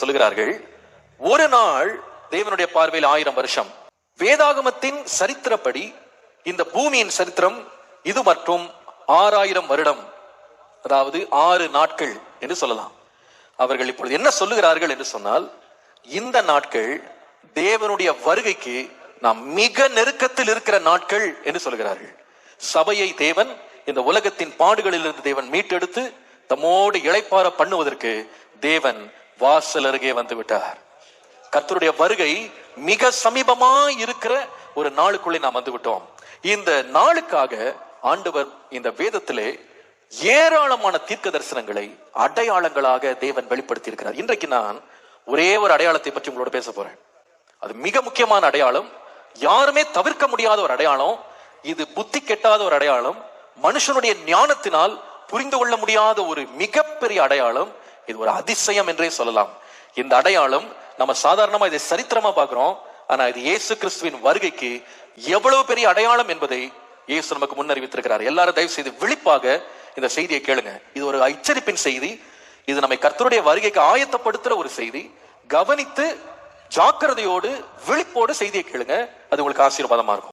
சொல்லுகிறார்கள் ஒரு நாள் தேவனுடைய பார்வையில் ஆயிரம் வருஷம். வேதாகமத்தின் சரித்திரப்படி இந்த பூமியின் சரித்திரம் இது மற்றும் ஆறாயிரம் வருடம் அதாவது ஆறு நாட்கள் என்று சொல்லலாம். அவர்கள் இப்பொழுது என்ன சொல்லுகிறார்கள் என்று சொன்னால் இந்த நாட்கள் தேவனுடைய வருகைக்கு நாம் மிக நெருக்கத்தில் இருக்கிற நாட்கள் என்று சொல்கிறார்கள் சபையை தேவன் இந்த உலகத்தின் பாடுகளிலிருந்து தேவன் மீட்டெடுத்து தம்மோடு இழைப்பார பண்ணுவதற்கு தேவன் வாசல் அருகே வந்து விட்டார். கத்தருடைய வருகை மிக சமீபமா இருக்கிற ஒரு நாளுக்குள்ளே நாம் வந்து விட்டோம். இந்த நாளுக்காக ஆண்டவர் இந்த வேதத்திலே ஏராளமான தீர்க்க தரிசனங்களை அடையாளங்களாக தேவன் வெளிப்படுத்தி இருக்கிறார் இன்றைக்கு நான் ஒரே ஒரு அடையாளத்தை பற்றி உங்களோட பேச போறேன். அது மிக முக்கியமான அடையாளம். யாருமே தவிர்க்க முடியாத ஒரு அடையாளம். இது புத்தி கெட்டாத ஒரு அடையாளம். மனுஷனுடைய ஞானத்தினால் புரிந்து கொள்ள முடியாத ஒரு மிகப்பெரிய அடையாளம். இது ஒரு அதிசயம் என்றே சொல்லலாம். இந்த அடையாளம் நம்ம சாதாரணமா இதை சரித்திரமா பார்க்கிறோம். ஆனா இது இயேசு கிறிஸ்துவின் வருகைக்கு எவ்வளவு பெரிய அடையாளம் என்பதை இயேசு நமக்கு முன்னறிவித்திருக்கிறார். எல்லாரும் தயவு செய்து விழிப்பாக இந்த செய்தியை கேளுங்க. இது ஒரு எச்சரிப்பின் செய்தி. இது நம்மை கர்த்தருடைய வருகைக்கு ஆயத்தப்படுத்துற ஒரு செய்தி. கவனித்து ஜாக்கிரதையோடு விழிப்போடு செய்தியை கேளுங்க. அது உங்களுக்கு ஆசீர்வாதமா இருக்கும்.